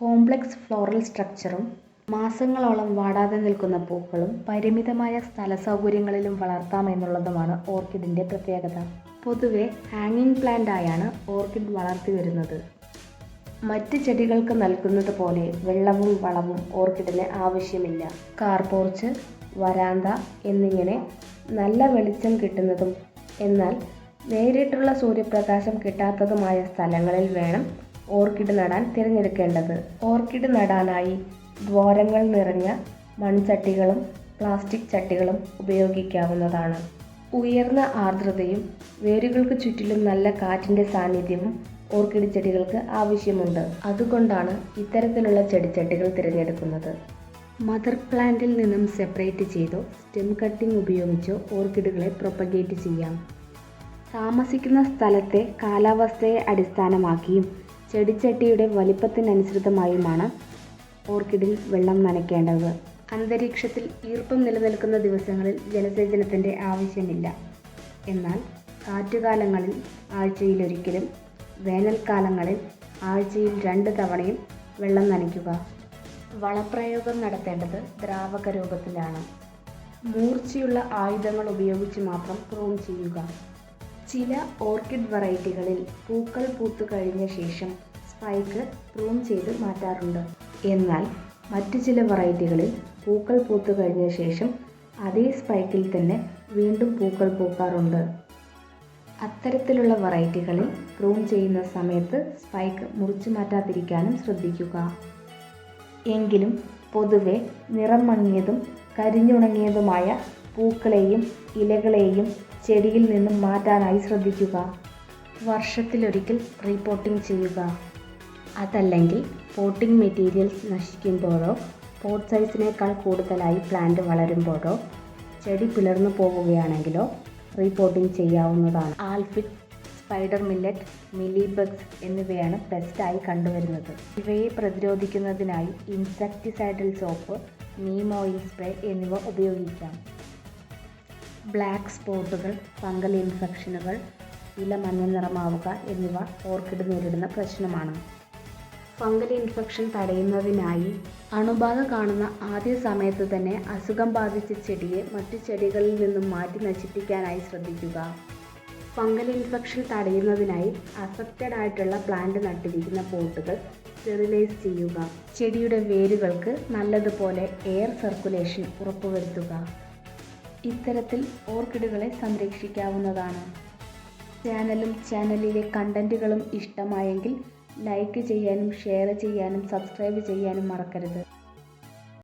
Complex floral സ്ട്രക്ചറും മാസങ്ങളോളം വാടാതെ നിൽക്കുന്ന പൂക്കളും പരിമിതമായ സ്ഥലസൗകര്യങ്ങളിലും വളർത്താമെന്നുള്ളതുമാണ് ഓർക്കിഡിന്റെ പ്രത്യേകത. പൊതുവെ ഹാങ്ങിങ് പ്ലാന്റ് ആയാണ് ഓർക്കിഡ് വളർത്തി വരുന്നത്. മറ്റ് ചെടികൾക്ക് നൽകുന്നത് പോലെ വെള്ളവും വളവും ഓർക്കിഡിന് ആവശ്യമില്ല. കാർപോർച്ച് വരാന്ത എന്നിങ്ങനെ നല്ല വെളിച്ചം കിട്ടുന്നതും എന്നാൽ നേരിട്ടുള്ള സൂര്യപ്രകാശം കിട്ടാത്തതുമായ സ്ഥലങ്ങളിൽ വേണം ഓർക്കിഡ് നടാൻ തിരഞ്ഞെടുക്കേണ്ടത്. ഓർക്കിഡ് നടാനായി ദ്വാരങ്ങൾ നിറഞ്ഞ മൺചട്ടികളും പ്ലാസ്റ്റിക് ചട്ടികളും ഉപയോഗിക്കാവുന്നതാണ്. ഉയർന്ന ആർദ്രതയും വേരുകൾക്ക് ചുറ്റിലും നല്ല കാറ്റിന്റെ സാന്നിധ്യവും ഓർക്കിഡ് ചെടികൾക്ക് ആവശ്യമുണ്ട്. അതുകൊണ്ടാണ് ഇത്തരത്തിലുള്ള ചെടിച്ചട്ടികൾ തിരഞ്ഞെടുക്കുന്നത്. മദർ പ്ലാന്റിൽ നിന്നും സെപ്പറേറ്റ് ചെയ്തോ സ്റ്റെം കട്ടിംഗ് ഉപയോഗിച്ചോ ഓർക്കിഡുകളെ പ്രൊപ്പഗേറ്റ് ചെയ്യാം. താമസിക്കുന്ന സ്ഥലത്തെ കാലാവസ്ഥയെ അടിസ്ഥാനമാക്കിയും ചെടിച്ചട്ടിയുടെ വലിപ്പത്തിനനുസൃതമായുമാണ് ഓർക്കിഡിൽ വെള്ളം നനയ്ക്കേണ്ടത്. അന്തരീക്ഷത്തിൽ ഈർപ്പം നിലനിൽക്കുന്ന ദിവസങ്ങളിൽ ജലസേചനത്തിന്റെ ആവശ്യമില്ല. എന്നാൽ കാറ്റുകാലങ്ങളിൽ ആഴ്ചയിലൊരിക്കലും വേനൽക്കാലങ്ങളിൽ ആഴ്ചയിൽ രണ്ട് തവണയും വെള്ളം നനയ്ക്കുക. വളപ്രയോഗം നടത്തേണ്ടത് ദ്രാവക രൂപത്തിലാണ്. മൂർച്ചയുള്ള ആയുധങ്ങൾ ഉപയോഗിച്ച് മാത്രം പ്രൂൺ ചെയ്യുക. ചില ഓർക്കിഡ് വെറൈറ്റികളിൽ പൂക്കൾ പൂത്തു കഴിഞ്ഞ ശേഷം സ്പൈക്ക് പ്രൂൺ ചെയ്ത് മാറ്റാറുണ്ട്. എന്നാൽ മറ്റു ചില വെറൈറ്റികളിൽ പൂക്കൾ പൂത്തു കഴിഞ്ഞ ശേഷം അതേ സ്പൈക്കിൽ തന്നെ വീണ്ടും പൂക്കൾ പൂക്കാറുണ്ട്. അത്തരത്തിലുള്ള വെറൈറ്റികളിൽ പ്രൂൺ ചെയ്യുന്ന സമയത്ത് സ്പൈക്ക് മുറിച്ചു മാറ്റാതിരിക്കാനും ശ്രദ്ധിക്കുക. എങ്കിലും പൊതുവെ നിറം മങ്ങിയതും കരിഞ്ഞുണങ്ങിയതുമായ പൂക്കളെയും ഇലകളെയും ചെടിയിൽ നിന്നും മാറ്റാനായി ശ്രദ്ധിക്കുക. വർഷത്തിലൊരിക്കൽ റീപോട്ടിംഗ് ചെയ്യുക. അതല്ലെങ്കിൽ പോട്ടിംഗ് മെറ്റീരിയൽസ് നശിക്കുമ്പോഴോ പോട്ട് സൈസിനേക്കാൾ കൂടുതലായി പ്ലാന്റ് വളരുമ്പോഴോ ചെടി പിളർന്നു പോവുകയാണെങ്കിലോ റീപോട്ടിംഗ് ചെയ്യാവുന്നതാണ്. ആൽഫിഡ് സ്പൈഡർ മില്ലറ്റ് മിലിബഗ്സ് എന്നിവയാണ് പെസ്റ്റായി കണ്ടുവരുന്നത്. ഇവയെ പ്രതിരോധിക്കുന്നതിനായി insecticidal soap neem oil spray എന്നിവ ഉപയോഗിക്കാം. ബ്ലാക്ക് സ്പോട്ടുകൾ ഫംഗൽ ഇൻഫെക്ഷനുകൾ ഇല മഞ്ഞ നിറമാവുക എന്നിവ ഓർക്കിഡ് നേരിടുന്ന പ്രശ്നമാണ്. ഫംഗൽ ഇൻഫെക്ഷൻ തടയുന്നതിനായി അണുബാധ കാണുന്ന ആദ്യ സമയത്ത് തന്നെ അസുഖം ബാധിച്ച ചെടിയെ മറ്റു ചെടികളിൽ നിന്നും മാറ്റി നശിപ്പിക്കാനായി ശ്രദ്ധിക്കുക. ഫംഗൽ ഇൻഫെക്ഷൻ തടയുന്നതിനായി അഫക്റ്റഡ് ആയിട്ടുള്ള പ്ലാന്റ് നട്ടിരിക്കുന്ന പോട്ടുകൾ സ്റ്റെറിലൈസ് ചെയ്യുക. ചെടിയുടെ വേരുകൾക്ക് നല്ലതുപോലെ എയർ സർക്കുലേഷൻ ഉറപ്പുവരുത്തുക. ഇത്തരത്തിൽ ഓർക്കിഡുകളെ സംരക്ഷിക്കാവുന്നതാണ്. ചാനലും ചാനലിലെ കണ്ടന്റുകളും ഇഷ്ടമായെങ്കിൽ ലൈക്ക് ചെയ്യാനും ഷെയർ ചെയ്യാനും സബ്സ്ക്രൈബ് ചെയ്യാനും മറക്കരുത്.